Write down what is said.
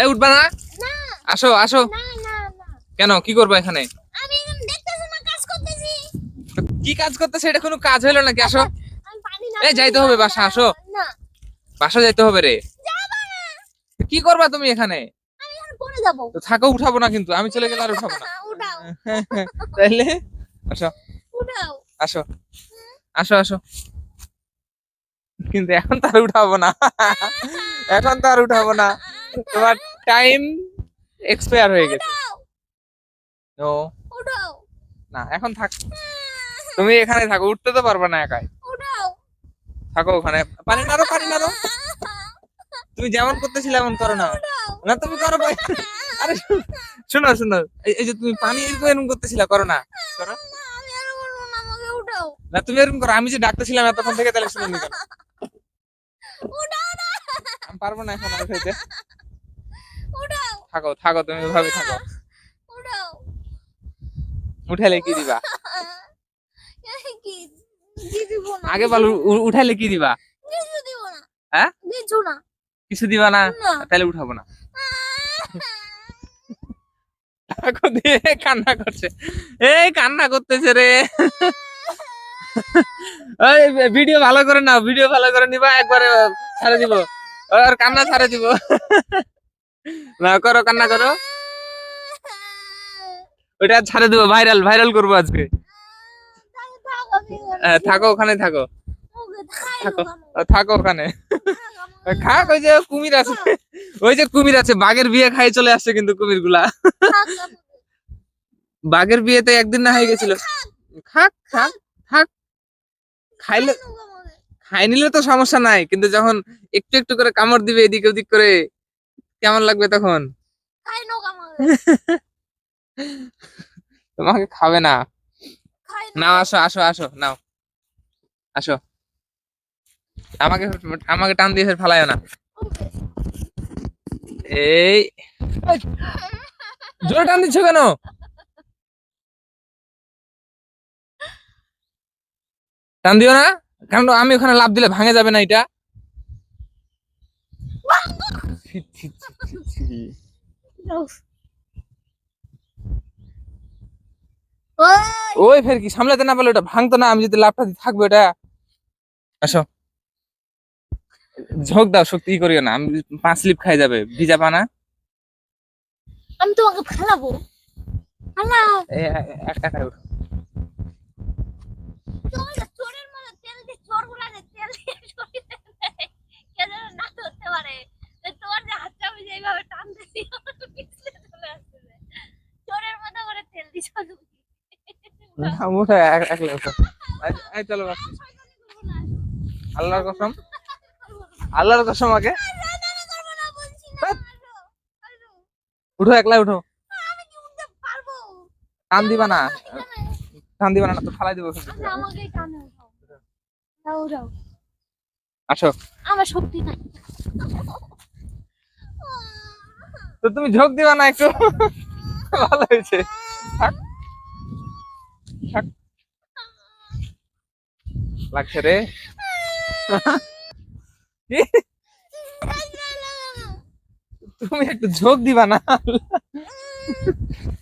এই উঠবা না? আসো আসো। কেন কি করব এখানে? কি কাজ করতেছে? এটা কোনো কাজ হলো নাকি? আসো। আমি এই, যাইতে হবে বাসা, আসো। বাসা যাইতে হবে রে। কি করবা তুমি এখানে? থাকো উঠাবো না কিন্তু। আমি চলে গেলে আর উঠাবো না। তাইলে আসো। আসো। আসো আসো। কিন্তু এখন তো আর উঠাবো না। এখন তো আর উঠাবো না। তোমার টাইম এক্সপায়ার হয়ে গেছে। নো না এখন থাক। তুমি এখানে থাকো উঠতে তো পারবে না একাই। থাকো ওখানে। পানি নাড়ো পানি নাড়ো। তুমি যেমন করতেছিলে এমন করো না। না তুমি করো ভাই। আরে শোনো শোনো। এই এই যে তুমি পানি এরকম এরকম করতেছিলা করো না। করো। না, আমি আর করব না আমাকে উঠাও। না তুমি এরকম করো। আমি যে ডাকতেছিলাম এতক্ষণ থেকে তাহলে শুনে না পারব না এখন আর থাকো থাকো তুমি ওইভাবে থাকো। উঠাইলে কি দিবা? আগে বল উ- উঠাইলে কি দিবা? কিছু হ্যাঁ? কিছু দিবা না? না। তাহলে উঠাবো না। কান্না করছে। এই কান্না করতেছে রে। ওই ভিডিও ভালো করে নাও ভিডিও ভালো করে নিবা একবারে ছাড়ে দিব। আর কান্না ছাড়ে দিব। না করো কান্না করো। ওইটা ছাড়ে দিব ভাইরাল ভাইরাল করব আজকে। হ্যাঁ, থাকো ওখানে থাকো। থাকো ওখানে। খাক ওই যে কুমির আছে। ওই যে কুমির আছে বাঘের বিয়ে খাই চলে আসছে কিন্তু কুমিরগুলা বাঘের বিয়েতে একদিন না হয়ে গেছিল। খাক খাক খাক। খাইলে খাই নিলে তো সমস্যা নাই কিন্তু যখন একটু একটু করে কামড় দিবে এদিক ওদিক করে কেমন লাগবে তখন? তোমাকে খাবে না। নাও আসো আসো আসো নাও। আসো। আমাকে আমাকে টান দিয়ে ফালায় না। এই। জোরে টান দিচ্ছ কেন? টান দিও না। কারণ আমি ওখানে লাভ দিলে ভাঙে যাবে না এটা? ছি, ছি, ছি, ছি, ছি। ওই! ফের কি সামলাতে না পারলে ওটা ভাঙতো না আমি যদি লাভটা দিয়ে থাকব এটা আসো। ঝোঁক দাও শক্তি করিও না আমি পাঁচ স্লিপ খাই যাবে ভিজা পানা। আমি তোমাকে এ- এ- একা একা উঠো। তুমি তো চোরের মতো তেল দিয়ে চোরগুলা তেল দিয়ে শরীরে দেয়। কে যেন না ধরতে পারে তো তোমার যে হাতটা আমি যেভাবে টান দিছি আমার পিছলে চলে আসছে চোরের মতো করে তেল দিছ তুমি আল্লাহর কসম। আল্লাহর কসম আগে। উঠো একলা, উঠো। আমি কি উঠতে পারব টান দিবা না। টান দিবা না তো ফালাই দিব তো তুমি ঝোঁক দিবা না একটু? ভালো হয়েছে। লাগছে রে তুমি একটু ঝোঁক দিবা না?